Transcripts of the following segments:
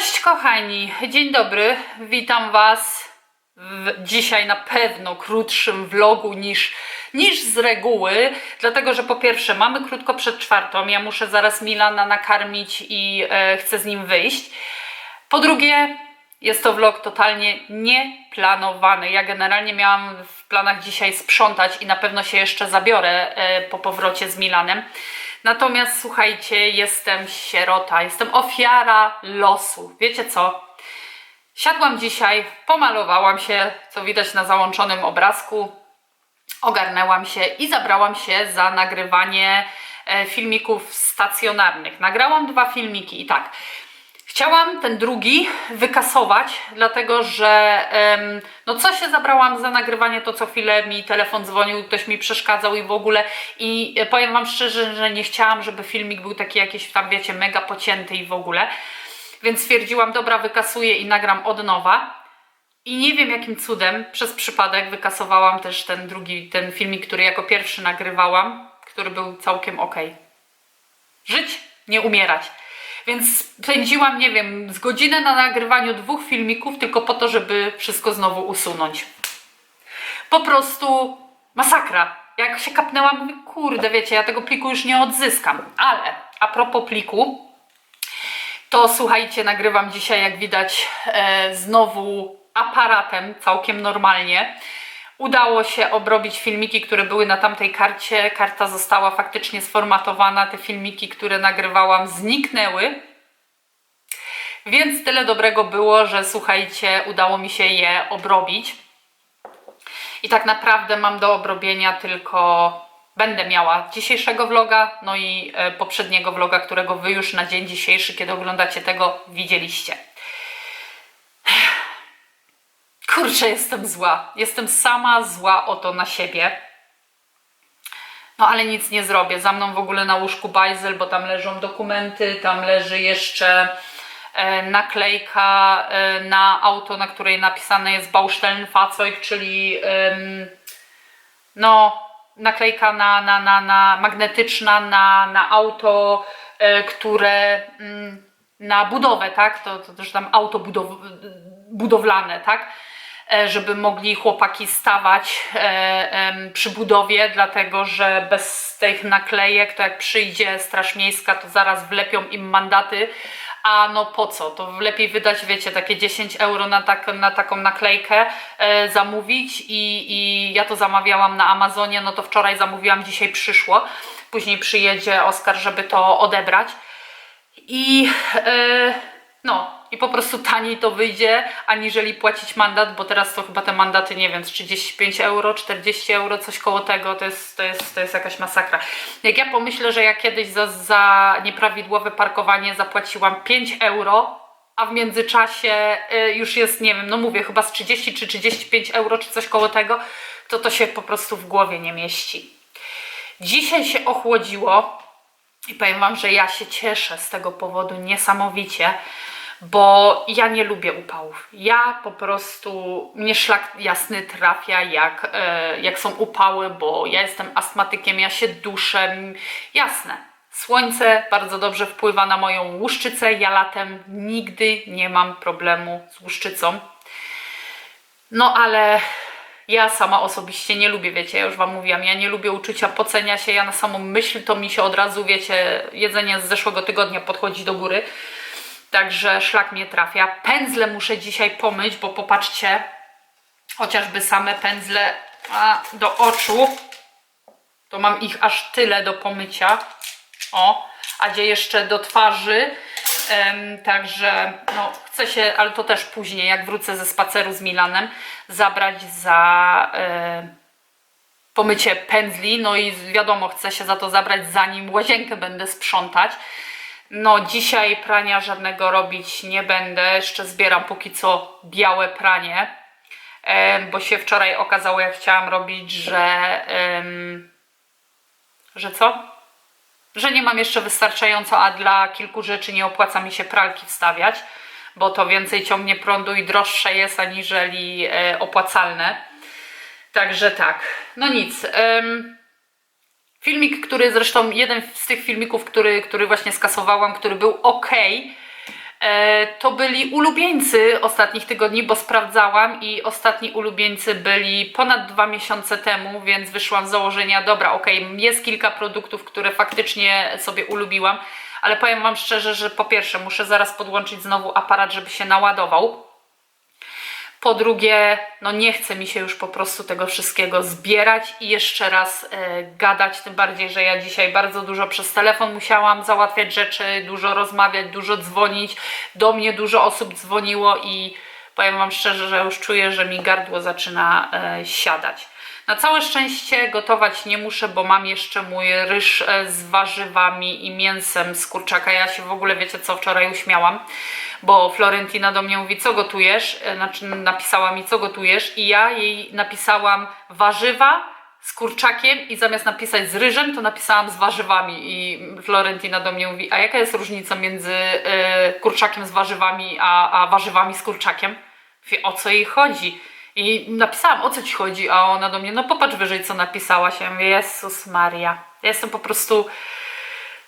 Cześć kochani, dzień dobry, witam Was w dzisiaj na pewno krótszym vlogu niż, niż z reguły, dlatego że po pierwsze mamy krótko przed czwartą, ja muszę zaraz Milana nakarmić i e, chcę z nim wyjść. Po drugie, jest to vlog totalnie nieplanowany. Ja generalnie miałam w planach dzisiaj sprzątać i na pewno się jeszcze zabiorę e, po powrocie z Milanem. Natomiast słuchajcie, jestem sierota, jestem ofiara losu. Wiecie co? Siadłam dzisiaj, pomalowałam się, co widać na załączonym obrazku, ogarnęłam się i zabrałam się za nagrywanie e, filmików stacjonarnych. Nagrałam dwa filmiki i tak. Chciałam ten drugi wykasować, dlatego że no co się zabrałam za nagrywanie, to co chwilę mi telefon dzwonił, ktoś mi przeszkadzał i w ogóle i e, powiem Wam szczerze, że nie chciałam, żeby filmik był taki jakiś tam wiecie, mega pocięty i w ogóle, więc stwierdziłam, dobra wykasuję i nagram od nowa i nie wiem jakim cudem, przez przypadek wykasowałam też ten drugi, ten filmik, który jako pierwszy nagrywałam, który był całkiem ok. Żyć, nie umierać. Więc spędziłam, nie wiem, z godzinę na nagrywaniu dwóch filmików tylko po to, żeby wszystko znowu usunąć. Po prostu masakra. Jak się kapnęłam, mówię, kurde, wiecie, ja tego pliku już nie odzyskam. Ale a propos pliku, to słuchajcie, nagrywam dzisiaj, jak widać, e, znowu aparatem, całkiem normalnie. Udało się obrobić filmiki, które były na tamtej karcie. Karta została faktycznie sformatowana. Te filmiki, które nagrywałam, zniknęły. Więc tyle dobrego było, że słuchajcie, udało mi się je obrobić. I tak naprawdę mam do obrobienia tylko. Będę miała dzisiejszego vloga, no i e, poprzedniego vloga, którego Wy już na dzień dzisiejszy, kiedy oglądacie tego, widzieliście. Kurczę, jestem zła. Jestem sama zła o to na siebie. No ale nic nie zrobię. Za mną w ogóle na łóżku bajzel, bo tam leżą dokumenty, tam leży jeszcze e, naklejka e, na auto, na której napisane jest Baustellenfahrzeug, czyli no naklejka na, na, na, na magnetyczna na, na auto, e, które mm, na budowę, tak? To, to też tam auto budow, budowlane, tak? E, żeby mogli chłopaki stawać e, przy budowie, dlatego że bez tych naklejek, to jak przyjdzie Straż Miejska, to zaraz wlepią im mandaty, a no po co? To lepiej wydać, wiecie, takie 10 euro na, tak, na taką naklejkę, e, zamówić i, i ja to zamawiałam na Amazonie, no to wczoraj zamówiłam, dzisiaj przyszło, później przyjedzie Oskar, żeby to odebrać. I e, no, i po prostu taniej to wyjdzie, aniżeli płacić mandat, bo teraz to chyba te mandaty, nie wiem, z 35 euro, 40 euro, coś koło tego, to jest, to jest, to jest jakaś masakra. Jak ja pomyślę, że ja kiedyś za, za nieprawidłowe parkowanie zapłaciłam 5 euro, a w międzyczasie y, już jest, nie wiem, no mówię, chyba z 30 czy 35 euro, czy coś koło tego, to to się po prostu w głowie nie mieści. Dzisiaj się ochłodziło, i powiem Wam, że ja się cieszę z tego powodu niesamowicie, bo ja nie lubię upałów. Ja po prostu, mnie szlak jasny trafia, jak, e, jak są upały, bo ja jestem astmatykiem, ja się duszę. Jasne, słońce bardzo dobrze wpływa na moją łuszczycę. Ja latem nigdy nie mam problemu z łuszczycą. No ale ja sama osobiście nie lubię, wiecie, ja już Wam mówiłam, ja nie lubię uczucia pocenia się, ja na samą myśl to mi się od razu, wiecie, jedzenie z zeszłego tygodnia podchodzi do góry, także szlak mnie trafia. Pędzle muszę dzisiaj pomyć, bo popatrzcie, chociażby same pędzle a, do oczu, to mam ich aż tyle do pomycia, o, a gdzie jeszcze do twarzy, Em, także no, chcę się, ale to też później, jak wrócę ze spaceru z Milanem, zabrać za e, pomycie pędzli. No i wiadomo, chcę się za to zabrać, zanim łazienkę będę sprzątać. No, dzisiaj prania żadnego robić nie będę. Jeszcze zbieram póki co białe pranie, bo się wczoraj okazało, jak chciałam robić, że. że co? że nie mam jeszcze wystarczająco, a dla kilku rzeczy nie opłaca mi się pralki wstawiać, bo to więcej ciągnie prądu i droższe jest aniżeli e, opłacalne. Także tak, no nic. Filmik, który zresztą jeden z tych filmików, który, który właśnie skasowałam, który był ok, E, to byli ulubieńcy ostatnich tygodni, bo sprawdzałam i ostatni ulubieńcy byli ponad dwa miesiące temu, więc wyszłam z założenia, dobra, okej, jest kilka produktów, które faktycznie sobie ulubiłam, ale powiem Wam szczerze, że po pierwsze muszę zaraz podłączyć znowu aparat, żeby się naładował. Po drugie, no nie chce mi się już po prostu tego wszystkiego zbierać i jeszcze raz e, gadać, tym bardziej, że ja dzisiaj bardzo dużo przez telefon musiałam załatwiać rzeczy, dużo rozmawiać, dużo dzwonić. Do mnie dużo osób dzwoniło i powiem Wam szczerze, że już czuję, że mi gardło zaczyna e, siadać. Na całe szczęście gotować nie muszę, bo mam jeszcze mój ryż e, z warzywami i mięsem z kurczaka. Ja się w ogóle, wiecie co, wczoraj uśmiałam, bo Florentina do mnie mówi, co gotujesz? E, Znaczy napisała mi, co gotujesz i ja jej napisałam warzywa z kurczakiem i zamiast napisać z ryżem, to napisałam z warzywami i Florentina do mnie mówi, a jaka jest różnica między e, kurczakiem z warzywami, a, a warzywami z kurczakiem? Mówię, o co jej chodzi? I napisałam, o co ci chodzi, a ona do mnie, no popatrz wyżej, co napisałaś. Ja mówię, Jezus Maria. Ja jestem po prostu,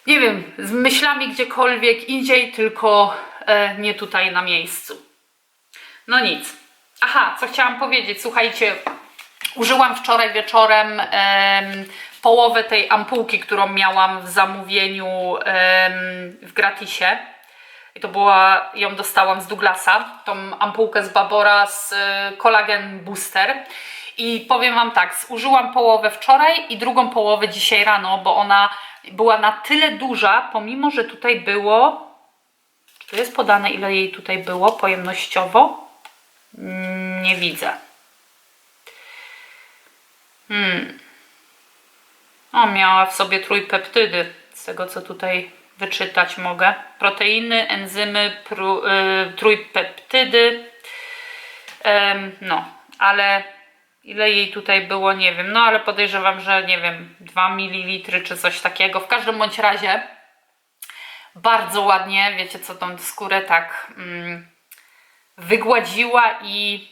nie wiem, z myślami gdziekolwiek indziej, tylko e, nie tutaj na miejscu. No nic. Aha, co chciałam powiedzieć, słuchajcie, użyłam wczoraj wieczorem em, połowę tej ampułki, którą miałam w zamówieniu em, w gratisie. I to była, ją dostałam z Douglasa, tą ampułkę z Babora z y, Collagen Booster. I powiem Wam tak, zużyłam połowę wczoraj i drugą połowę dzisiaj rano, bo ona była na tyle duża, pomimo, że tutaj było, to jest podane, ile jej tutaj było pojemnościowo? Mm, Nie widzę. Hmm. O, miała w sobie trójpeptydy, z tego co tutaj wyczytać mogę. Proteiny, enzymy, pru, y, trójpeptydy. Em, no, ale ile jej tutaj było, nie wiem. No, ale podejrzewam, że nie wiem, 2 ml czy coś takiego. W każdym bądź razie bardzo ładnie, wiecie co, tą skórę tak mm, wygładziła i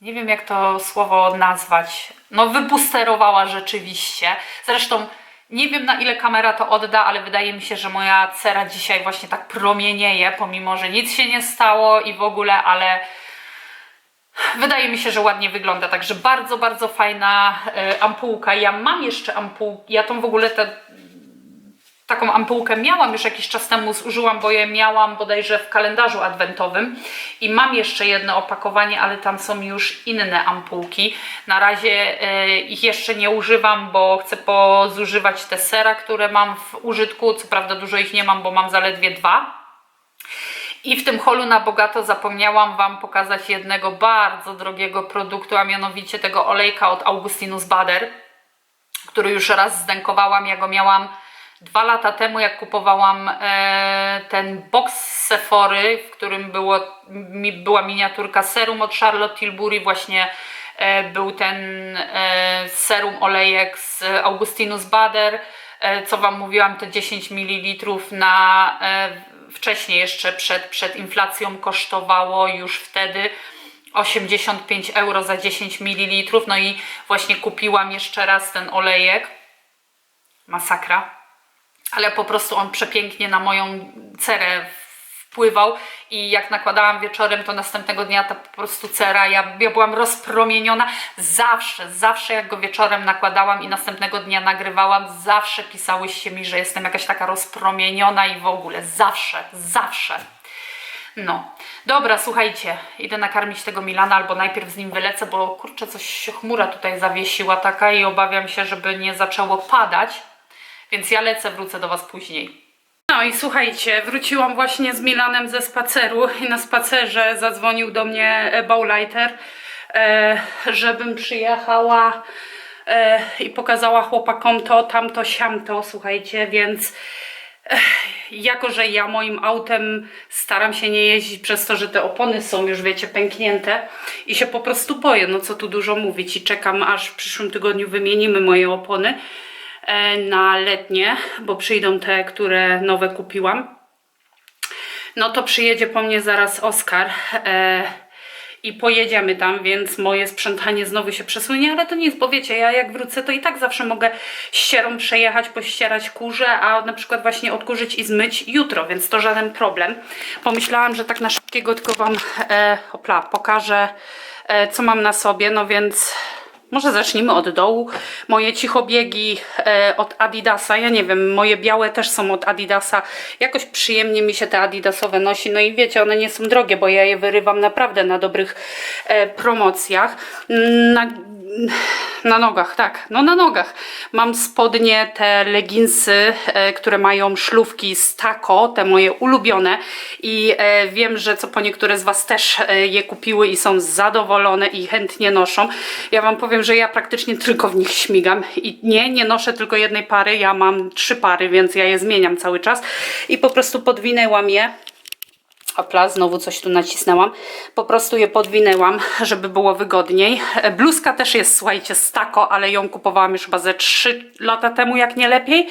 nie wiem jak to słowo nazwać, no wybusterowała rzeczywiście. Zresztą nie wiem na ile kamera to odda, ale wydaje mi się, że moja cera dzisiaj właśnie tak promienieje, pomimo że nic się nie stało i w ogóle, ale wydaje mi się, że ładnie wygląda. Także bardzo, bardzo fajna e, ampułka. Ja mam jeszcze ampułkę, ja tą w ogóle te taką ampułkę miałam już jakiś czas temu, zużyłam, bo je miałam bodajże w kalendarzu adwentowym i mam jeszcze jedno opakowanie, ale tam są już inne ampułki. Na razie e, ich jeszcze nie używam, bo chcę pozużywać te sera, które mam w użytku. Co prawda dużo ich nie mam, bo mam zaledwie dwa. I w tym holu na bogato zapomniałam Wam pokazać jednego bardzo drogiego produktu, a mianowicie tego olejka od Augustinus Bader, który już raz zdękowałam. Ja go miałam dwa lata temu, jak kupowałam e, ten box z Sephory, w którym było, była miniaturka serum od Charlotte Tilbury, właśnie e, był ten e, serum olejek z Augustinus Bader, co Wam mówiłam, te 10 ml na wcześniej jeszcze przed, przed inflacją kosztowało już wtedy 85 euro za 10 ml. No i właśnie kupiłam jeszcze raz ten olejek. Masakra. Ale po prostu on przepięknie na moją cerę wpływał i jak nakładałam wieczorem, to następnego dnia ta po prostu cera, ja, ja byłam rozpromieniona. Zawsze, zawsze jak go wieczorem nakładałam i następnego dnia nagrywałam, zawsze pisałyście mi, że jestem jakaś taka rozpromieniona i w ogóle. Zawsze, zawsze. No, dobra, słuchajcie, idę nakarmić tego Milana, albo najpierw z nim wylecę, bo kurczę, coś się chmura tutaj zawiesiła taka i obawiam się, żeby nie zaczęło padać, więc ja lecę, wrócę do Was później. No i słuchajcie, wróciłam właśnie z Milanem ze spaceru i na spacerze zadzwonił do mnie e, Bauleiter, e, żebym przyjechała e, i pokazała chłopakom to, tamto, siamto, słuchajcie, więc jako, że ja moim autem staram się nie jeździć przez to, że te opony są już, wiecie, pęknięte i się po prostu boję, no co tu dużo mówić i czekam, aż w przyszłym tygodniu wymienimy moje opony na letnie, bo przyjdą te, które nowe kupiłam. No to przyjedzie po mnie zaraz Oskar e, i pojedziemy tam, więc moje sprzątanie znowu się przesunie, ale to jest, bo wiecie, ja jak wrócę, to i tak zawsze mogę ścierą przejechać, pościerać kurze, a na przykład właśnie odkurzyć i zmyć jutro, więc to żaden problem. Pomyślałam, że tak na szybkiego tylko Wam e, pokażę, e, co mam na sobie, no więc może zacznijmy od dołu. Moje cichobiegi e, od Adidasa, ja nie wiem, moje białe też są od Adidasa. Jakoś przyjemnie mi się te Adidasowe nosi. No i wiecie, one nie są drogie, bo ja je wyrywam naprawdę na dobrych e, promocjach. Na, na nogach, tak, no na nogach. Mam spodnie, te leginsy, e, które mają szlówki z taco, te moje ulubione. I e, wiem, że co po niektóre z Was też e, je kupiły i są zadowolone i chętnie noszą. Ja Wam powiem, że ja praktycznie tylko w nich śmigam. I nie, nie noszę tylko jednej pary, ja mam trzy pary, więc ja je zmieniam cały czas. I po prostu podwinęłam je Opla, znowu coś tu nacisnęłam. Po prostu je podwinęłam, żeby było wygodniej. E, Bluzka też jest, słuchajcie, z taco, ale ją kupowałam już chyba ze 3 lata temu, jak nie lepiej.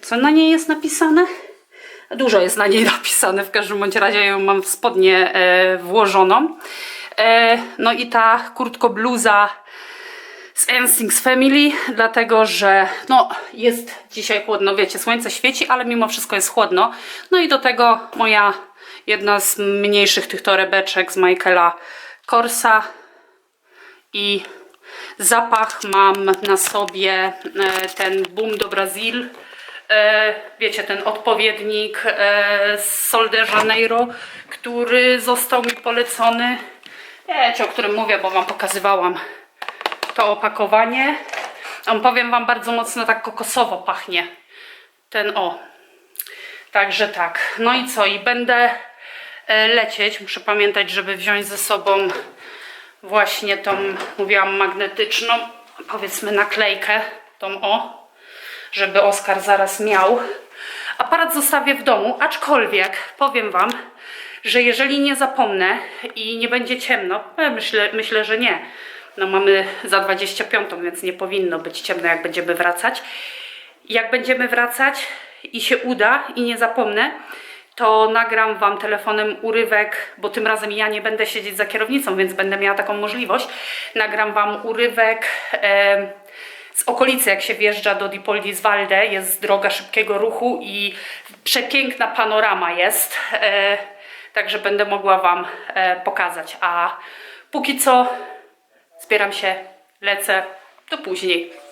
Co na niej jest napisane? Dużo jest na niej napisane, w każdym bądź razie ją mam w spodnie e, włożoną. E, no i ta kurtko bluza z Enstings Family, dlatego że no, jest dzisiaj chłodno, wiecie, słońce świeci, ale mimo wszystko jest chłodno. No i do tego moja jedna z mniejszych tych torebeczek z Michaela Korsa i zapach mam na sobie e, ten Boom do Brazil. E, wiecie, ten odpowiednik e, z Sol de Janeiro, który został mi polecony. Wiecie, o którym mówię, bo Wam pokazywałam to opakowanie. On powiem Wam bardzo mocno tak kokosowo pachnie. Ten o. Także tak. No i co? I będę lecieć. Muszę pamiętać, żeby wziąć ze sobą właśnie tą, mówiłam, magnetyczną, powiedzmy naklejkę, tą o, żeby Oskar zaraz miał. Aparat zostawię w domu, aczkolwiek powiem Wam, że jeżeli nie zapomnę i nie będzie ciemno, e, myślę, myślę, że nie, no mamy za 25, więc nie powinno być ciemno, jak będziemy wracać. Jak będziemy wracać i się uda i nie zapomnę, to nagram Wam telefonem urywek, bo tym razem ja nie będę siedzieć za kierownicą, więc będę miała taką możliwość. Nagram Wam urywek e, z okolicy, jak się wjeżdża do Dipoldi z Walde. Jest droga szybkiego ruchu i przepiękna panorama jest. E, także będę mogła Wam e, pokazać. A póki co zbieram się, lecę, do później.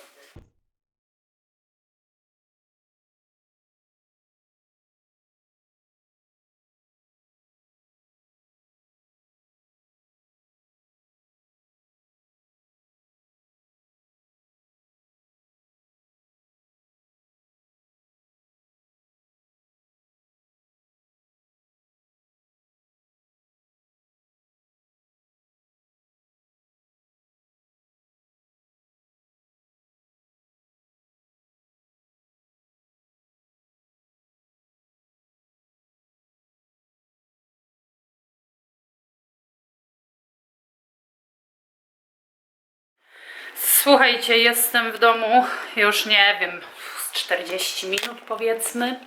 Słuchajcie, jestem w domu już nie wiem, z 40 minut powiedzmy.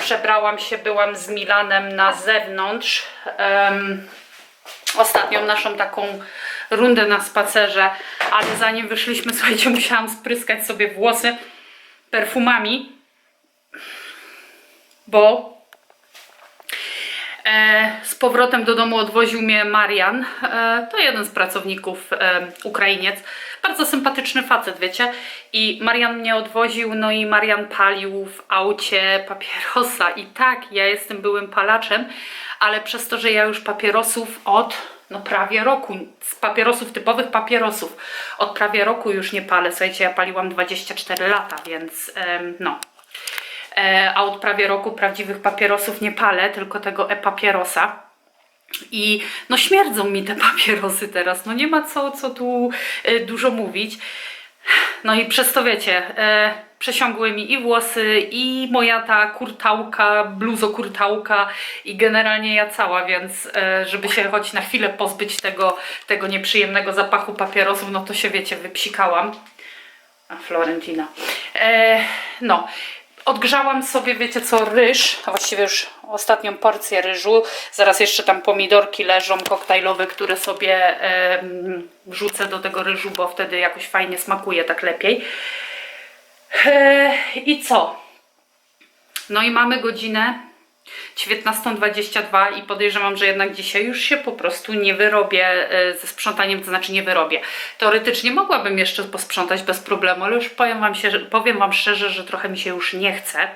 Przebrałam się, byłam z Milanem na zewnątrz. Em, ostatnią naszą taką rundę na spacerze, ale zanim wyszliśmy, słuchajcie, musiałam spryskać sobie włosy perfumami, bo z powrotem do domu odwoził mnie Marian. E, to jeden z pracowników, e, Ukrainiec. Bardzo sympatyczny facet, wiecie. I Marian mnie odwoził, no i Marian palił w aucie papierosa. I tak, ja jestem byłym palaczem, ale przez to, że ja już papierosów od no prawie roku, z papierosów, typowych papierosów, od prawie roku już nie palę. Słuchajcie, ja paliłam 24 lata, więc no, e, a od prawie roku prawdziwych papierosów nie palę, tylko tego e-papierosa. I no śmierdzą mi te papierosy teraz, no nie ma co, co tu e, dużo mówić. No i przez to wiecie, e, przesiągły mi i włosy, i moja ta kurtałka, bluzo-kurtałka i generalnie ja cała, więc e, żeby się choć na chwilę pozbyć tego, tego nieprzyjemnego zapachu papierosów, no to się wiecie, wypsikałam. A Florentina. E, no, Odgrzałam sobie, wiecie co, ryż, a właściwie już ostatnią porcję ryżu. Zaraz jeszcze tam pomidorki leżą koktajlowe, które sobie em, wrzucę do tego ryżu, bo wtedy jakoś fajnie smakuje, tak lepiej. E, I co? No i mamy godzinę 19.22 i podejrzewam, że jednak dzisiaj już się po prostu nie wyrobię e, ze sprzątaniem, to znaczy nie wyrobię. Teoretycznie mogłabym jeszcze posprzątać bez problemu, ale już powiem wam, się, powiem wam szczerze, że trochę mi się już nie chce.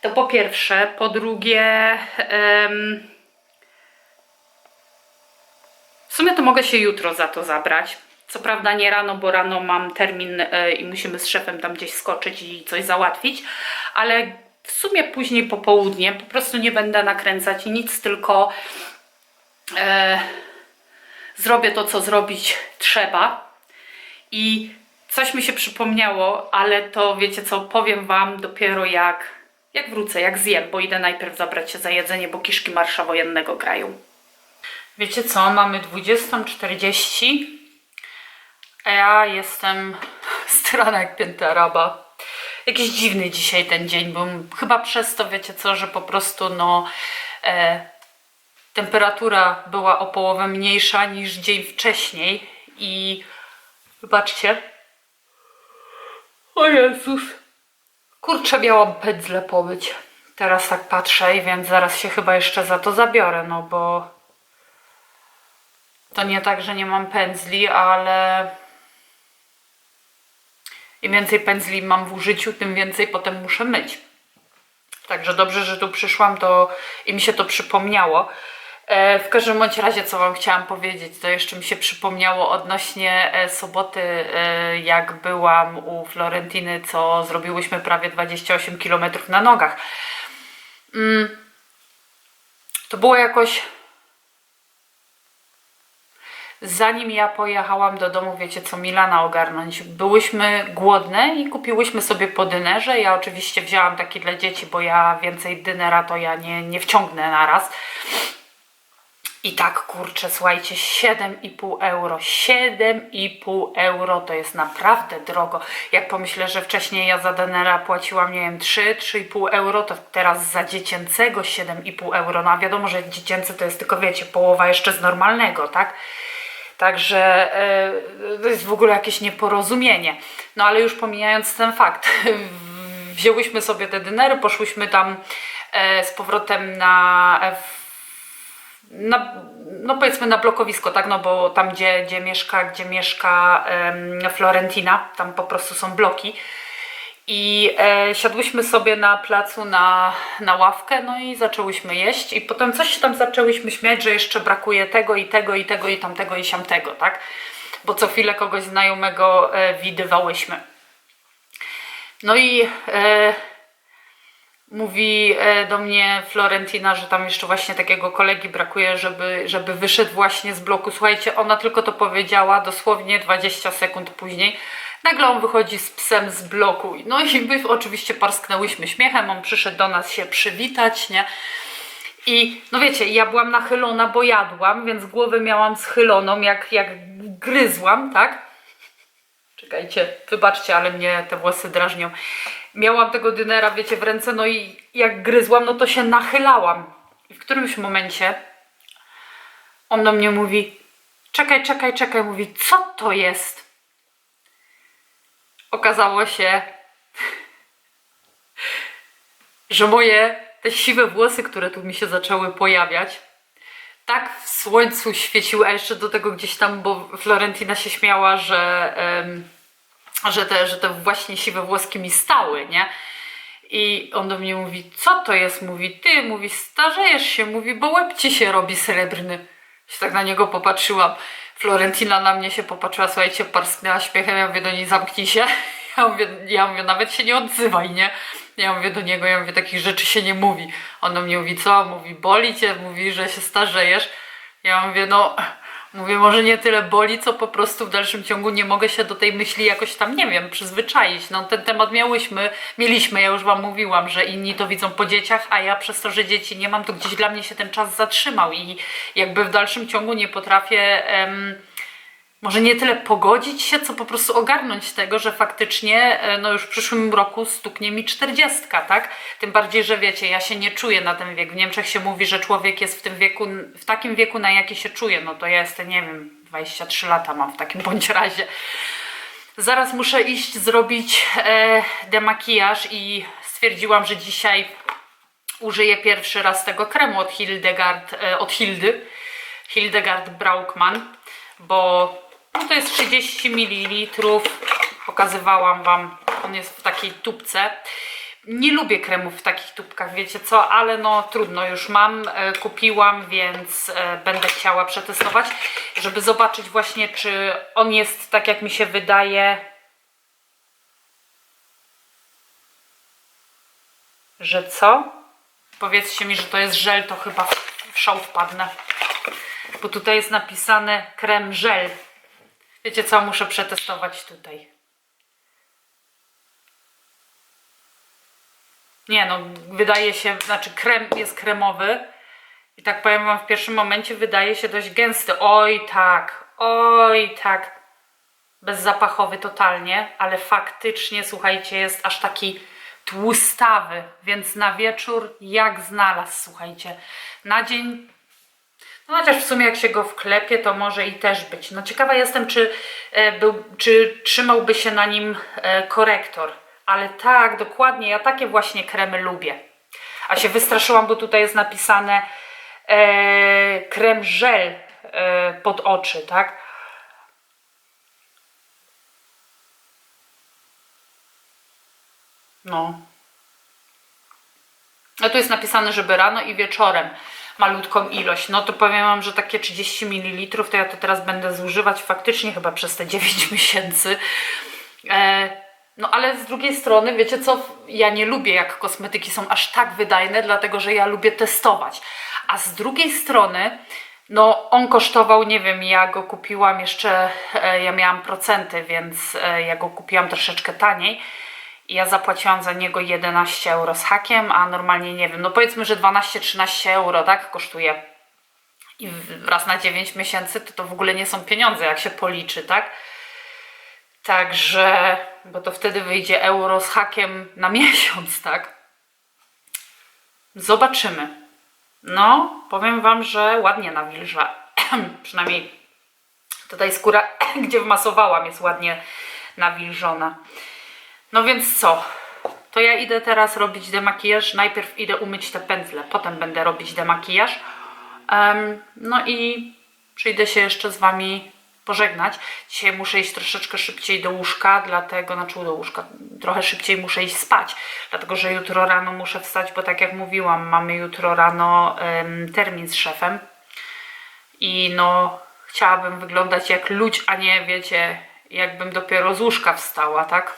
To po pierwsze. Po drugie, em, w sumie to mogę się jutro za to zabrać. Co prawda nie rano, bo rano mam termin e, i musimy z szefem tam gdzieś skoczyć i coś załatwić, ale w sumie później po południe po prostu nie będę nakręcać nic, tylko e, zrobię to, co zrobić trzeba. I coś mi się przypomniało, ale to wiecie co, powiem Wam dopiero jak, jak wrócę, jak zjem, bo idę najpierw zabrać się za jedzenie, bo kiszki marsza wojennego grają. Wiecie co, mamy 20.40, a ja jestem strana jak pięta araba. Jakiś dziwny dzisiaj ten dzień, bo chyba przez to, wiecie co, że po prostu no... E, temperatura była o połowę mniejsza niż dzień wcześniej i wybaczcie. O Jezus. Kurczę, miałam pędzle pobyć. Teraz tak patrzę i więc zaraz się chyba jeszcze za to zabiorę, no bo to nie tak, że nie mam pędzli, ale im więcej pędzli mam w użyciu, tym więcej potem muszę myć. Także dobrze, że tu przyszłam to i mi się to przypomniało. E, w każdym bądź razie, co Wam chciałam powiedzieć, to jeszcze mi się przypomniało odnośnie e, soboty, e, jak byłam u Florentiny, co zrobiłyśmy prawie 28 km na nogach. Mm, to było jakoś. Zanim ja pojechałam do domu, wiecie co, Milana ogarnąć. Byłyśmy głodne i kupiłyśmy sobie po dynerze. Ja oczywiście wzięłam taki dla dzieci, bo ja więcej dynera to ja nie, nie wciągnę naraz. I tak kurczę, słuchajcie, 7,5 euro. 7,5 euro to jest naprawdę drogo. Jak pomyślę, że wcześniej ja za denera płaciłam, nie wiem, 3, 3,5 euro, to teraz za dziecięcego 7,5 euro. No a wiadomo, że dziecięce to jest tylko, wiecie, połowa jeszcze z normalnego, tak? Także e, to jest w ogóle jakieś nieporozumienie. No ale już pomijając ten fakt, wzięłyśmy sobie te dynery, poszłyśmy tam e, z powrotem na, e, na, no powiedzmy na blokowisko, tak, no bo tam gdzie, gdzie mieszka, gdzie mieszka Florentina, tam po prostu są bloki. I e, siadłyśmy sobie na placu na, na ławkę, no i zaczęłyśmy jeść. I potem coś tam zaczęłyśmy śmiać, że jeszcze brakuje tego i tego i tego i tamtego i siamtego, tak? Bo co chwilę kogoś znajomego e, widywałyśmy. No i e, mówi e, do mnie Florentina, że tam jeszcze właśnie takiego kolegi brakuje, żeby, żeby wyszedł właśnie z bloku. Słuchajcie, ona tylko to powiedziała dosłownie 20 sekund później. Nagle on wychodzi z psem z bloku. No i my oczywiście parsknęłyśmy śmiechem. On przyszedł do nas się przywitać, nie? I no wiecie, ja byłam nachylona, bo jadłam, więc głowę miałam schyloną, jak, jak gryzłam, tak? Czekajcie, wybaczcie, ale mnie te włosy drażnią. Miałam tego dynera, wiecie, w ręce, no i jak gryzłam, no to się nachylałam. I w którymś momencie on do mnie mówi: Czekaj, czekaj, czekaj, mówi, co to jest? Okazało się, że moje te siwe włosy, które tu mi się zaczęły pojawiać, tak w słońcu świeciły, a jeszcze do tego gdzieś tam, bo Florentina się śmiała, że, że, te, że te właśnie siwe włoski mi stały, nie? I on do mnie mówi, co to jest? Mówi, ty, mówi, starzejesz się, mówi, bo łeb ci się robi srebrny. Się tak na niego popatrzyłam. Florentina na mnie się popatrzyła, słuchajcie, parsknęła śmiechem, ja mówię do niej, zamknij się. Ja mówię, ja mówię, nawet się nie odzywaj, nie? Ja mówię do niego, ja mówię, takich rzeczy się nie mówi. On do mnie mówi, co? Mówi, boli cię, mówi, że się starzejesz. Ja mówię, no, mówię, może nie tyle boli, co po prostu w dalszym ciągu nie mogę się do tej myśli jakoś tam, nie wiem, przyzwyczaić. No, ten temat miałyśmy, mieliśmy, ja już Wam mówiłam, że inni to widzą po dzieciach, a ja przez to, że dzieci nie mam, to gdzieś dla mnie się ten czas zatrzymał i jakby w dalszym ciągu nie potrafię... Em, może nie tyle pogodzić się, co po prostu ogarnąć tego, że faktycznie e, no już w przyszłym roku stuknie mi czterdziestka, tak? Tym bardziej, że wiecie, ja się nie czuję na ten wiek. W Niemczech się mówi, że człowiek jest w tym wieku, w takim wieku, na jaki się czuje. No to ja jestem, nie wiem, 23 lata mam w takim bądź razie. Zaraz muszę iść zrobić e, demakijaż i stwierdziłam, że dzisiaj użyję pierwszy raz tego kremu od Hildegard, e, od Hildy, Hildegard Braukmann, bo no to jest 30 ml, pokazywałam Wam, on jest w takiej tubce. Nie lubię kremów w takich tubkach, wiecie co, ale no trudno, już mam, e, kupiłam, więc e, będę chciała przetestować, żeby zobaczyć właśnie, czy on jest tak jak mi się wydaje, że co? Powiedzcie mi, że to jest żel, to chyba w szał wpadnę. Bo tutaj jest napisane krem żel. Wiecie co, muszę przetestować tutaj. Nie no, wydaje się, znaczy krem jest kremowy i tak powiem wam w pierwszym momencie wydaje się dość gęsty. Oj tak, oj tak. Bezzapachowy totalnie, ale faktycznie słuchajcie jest aż taki tłustawy, więc na wieczór jak znalazł, słuchajcie. Na dzień no chociaż w sumie jak się go wklepie, to może i też być. No ciekawa jestem, czy, e, był, czy trzymałby się na nim e, korektor. Ale tak, dokładnie, ja takie właśnie kremy lubię. A się wystraszyłam, bo tutaj jest napisane e, krem żel e, pod oczy, tak? No. A tu jest napisane, żeby rano i wieczorem malutką ilość. No to powiem Wam, że takie 30 ml to ja to teraz będę zużywać faktycznie chyba przez te 9 miesięcy. E, no ale z drugiej strony, wiecie co, ja nie lubię jak kosmetyki są aż tak wydajne, dlatego że ja lubię testować. A z drugiej strony, no on kosztował, nie wiem, ja go kupiłam jeszcze, e, ja miałam procenty, więc e, ja go kupiłam troszeczkę taniej. Ja zapłaciłam za niego 11 euro z hakiem, a normalnie nie wiem, no powiedzmy, że 12-13 euro, tak, kosztuje. I raz na 9 miesięcy to to w ogóle nie są pieniądze, jak się policzy, tak? Także, bo to wtedy wyjdzie euro z hakiem na miesiąc, tak? Zobaczymy. No, powiem Wam, że ładnie nawilża. Przynajmniej tutaj skóra, gdzie wmasowałam, jest ładnie nawilżona. No więc co? To ja idę teraz robić demakijaż. Najpierw idę umyć te pędzle, potem będę robić demakijaż. Em, no i przyjdę się jeszcze z Wami pożegnać. Dzisiaj muszę iść troszeczkę szybciej do łóżka, dlatego, znaczy do łóżka, trochę szybciej muszę iść spać, dlatego że jutro rano muszę wstać, bo tak jak mówiłam, mamy jutro rano em, termin z szefem i no chciałabym wyglądać jak ludź, a nie wiecie, jakbym dopiero z łóżka wstała, tak?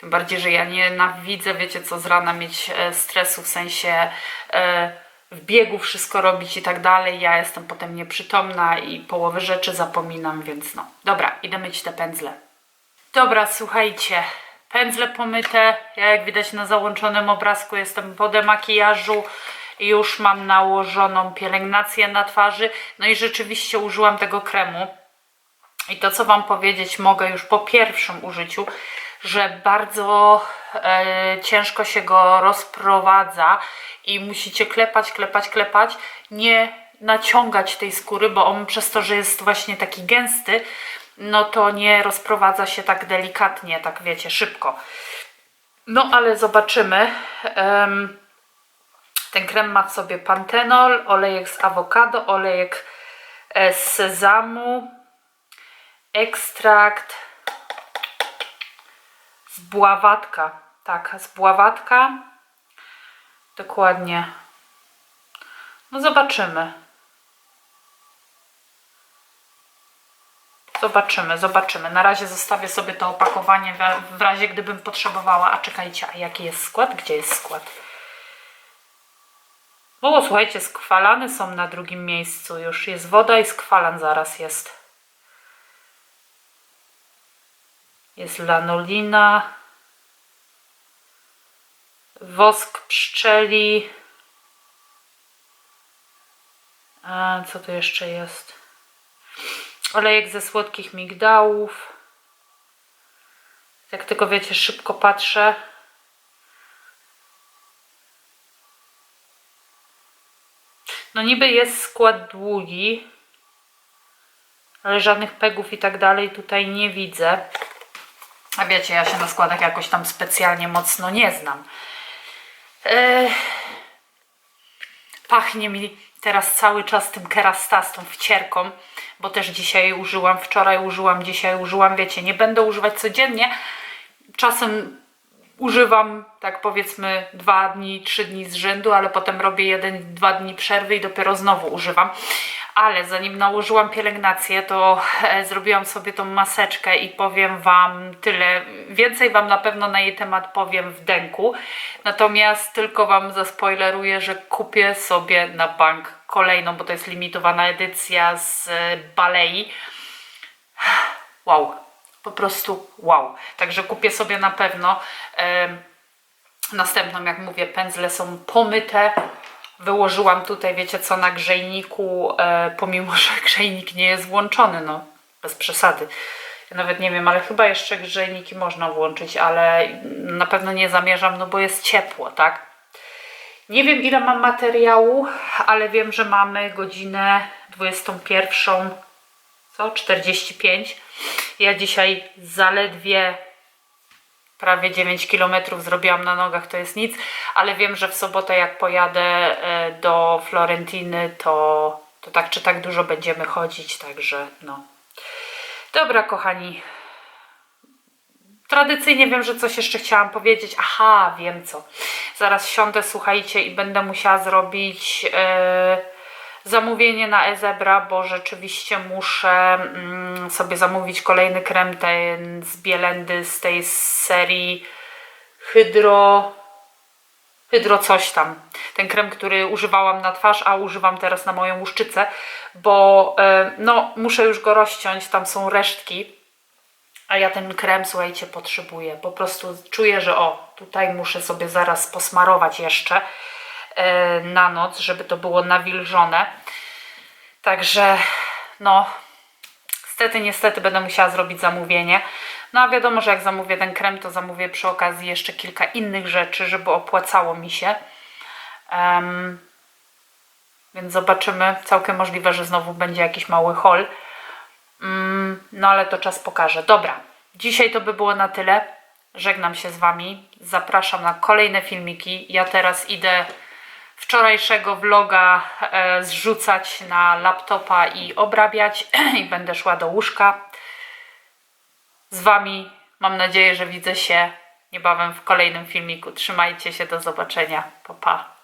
Tym bardziej, że ja nienawidzę, wiecie co, z rana mieć e, stresu, w sensie e, w biegu wszystko robić i tak dalej. Ja jestem potem nieprzytomna i połowę rzeczy zapominam, więc no. Dobra, idę myć te pędzle. Dobra, słuchajcie, pędzle pomyte. Ja jak widać na załączonym obrazku jestem po demakijażu. Już mam nałożoną pielęgnację na twarzy. No i rzeczywiście użyłam tego kremu. I to, co Wam powiedzieć mogę już po pierwszym użyciu, że bardzo e, ciężko się go rozprowadza i musicie klepać, klepać, klepać, nie naciągać tej skóry, bo on przez to, że jest właśnie taki gęsty, no to nie rozprowadza się tak delikatnie, tak wiecie, szybko. No ale zobaczymy. Em, ten krem ma w sobie pantenol, olejek z awokado, olejek e, z sezamu, ekstrakt z bławatka. Tak, z bławatka. Dokładnie. No zobaczymy. Zobaczymy, zobaczymy. Na razie zostawię sobie to opakowanie w- razie gdybym potrzebowała. A czekajcie, a jaki jest skład? Gdzie jest skład? O, słuchajcie, skwalany są na drugim miejscu. Już jest woda i skwalan zaraz jest. Jest lanolina, wosk pszczeli. A co tu jeszcze jest? olejek ze słodkich migdałów. Jak tylko wiecie, szybko patrzę. No niby jest skład długi, ale żadnych pegów i tak dalej tutaj nie widzę. A wiecie, ja się na składach jakoś tam specjalnie mocno nie znam. Pachnie mi teraz cały czas tym kerastas, tą wcierką, bo też dzisiaj użyłam, wczoraj użyłam, dzisiaj użyłam, wiecie, nie będę używać codziennie. Czasem używam, tak powiedzmy, dwa dni, trzy dni z rzędu, ale potem robię jeden, dwa dni przerwy i dopiero znowu używam. Ale zanim nałożyłam pielęgnację, to e, zrobiłam sobie tą maseczkę i powiem Wam tyle. Więcej Wam na pewno na jej temat powiem w denku. Natomiast tylko Wam zaspoileruję, że kupię sobie na bank kolejną, bo to jest limitowana edycja z e, Balei. Wow, po prostu wow. Także kupię sobie na pewno. Następną, jak mówię, pędzle są pomyte. Wyłożyłam tutaj, wiecie co, na grzejniku, e, pomimo że grzejnik nie jest włączony, no bez przesady. Ja nawet nie wiem, ale chyba jeszcze grzejniki można włączyć, ale na pewno nie zamierzam, no bo jest ciepło, tak? Nie wiem ile mam materiału, ale wiem, że mamy godzinę 21, co? 45. Ja dzisiaj zaledwie prawie 9 km zrobiłam na nogach, to jest nic, ale wiem, że w sobotę jak pojadę e, do Florentiny, to, to tak czy tak dużo będziemy chodzić, także no. Dobra, kochani. Tradycyjnie wiem, że coś jeszcze chciałam powiedzieć. Aha, wiem co. Zaraz siądę, słuchajcie, i będę musiała zrobić e, zamówienie na Ezebra, bo rzeczywiście muszę mm, sobie zamówić kolejny krem ten z Bielendy z tej serii Hydro hydro coś tam. Ten krem, który używałam na twarz, a używam teraz na moją łuszczycę, bo e, no muszę już go rozciąć, tam są resztki. A ja ten krem, słuchajcie, potrzebuję. Po prostu czuję, że o, tutaj muszę sobie zaraz posmarować jeszcze na noc, żeby to było nawilżone. Także no, Niestety, niestety będę musiała zrobić zamówienie. No a wiadomo, że jak zamówię ten krem, to zamówię przy okazji jeszcze kilka innych rzeczy, żeby opłacało mi się. Em, więc zobaczymy. Całkiem możliwe, że znowu będzie jakiś mały haul. Mm, no ale to czas pokaże. Dobra, dzisiaj to by było na tyle. Żegnam się z Wami. Zapraszam na kolejne filmiki. Ja teraz idę wczorajszego vloga e, zrzucać na laptopa i obrabiać i będę szła do łóżka. Z Wami mam nadzieję, że widzę się niebawem w kolejnym filmiku. Trzymajcie się, do zobaczenia. Pa, pa.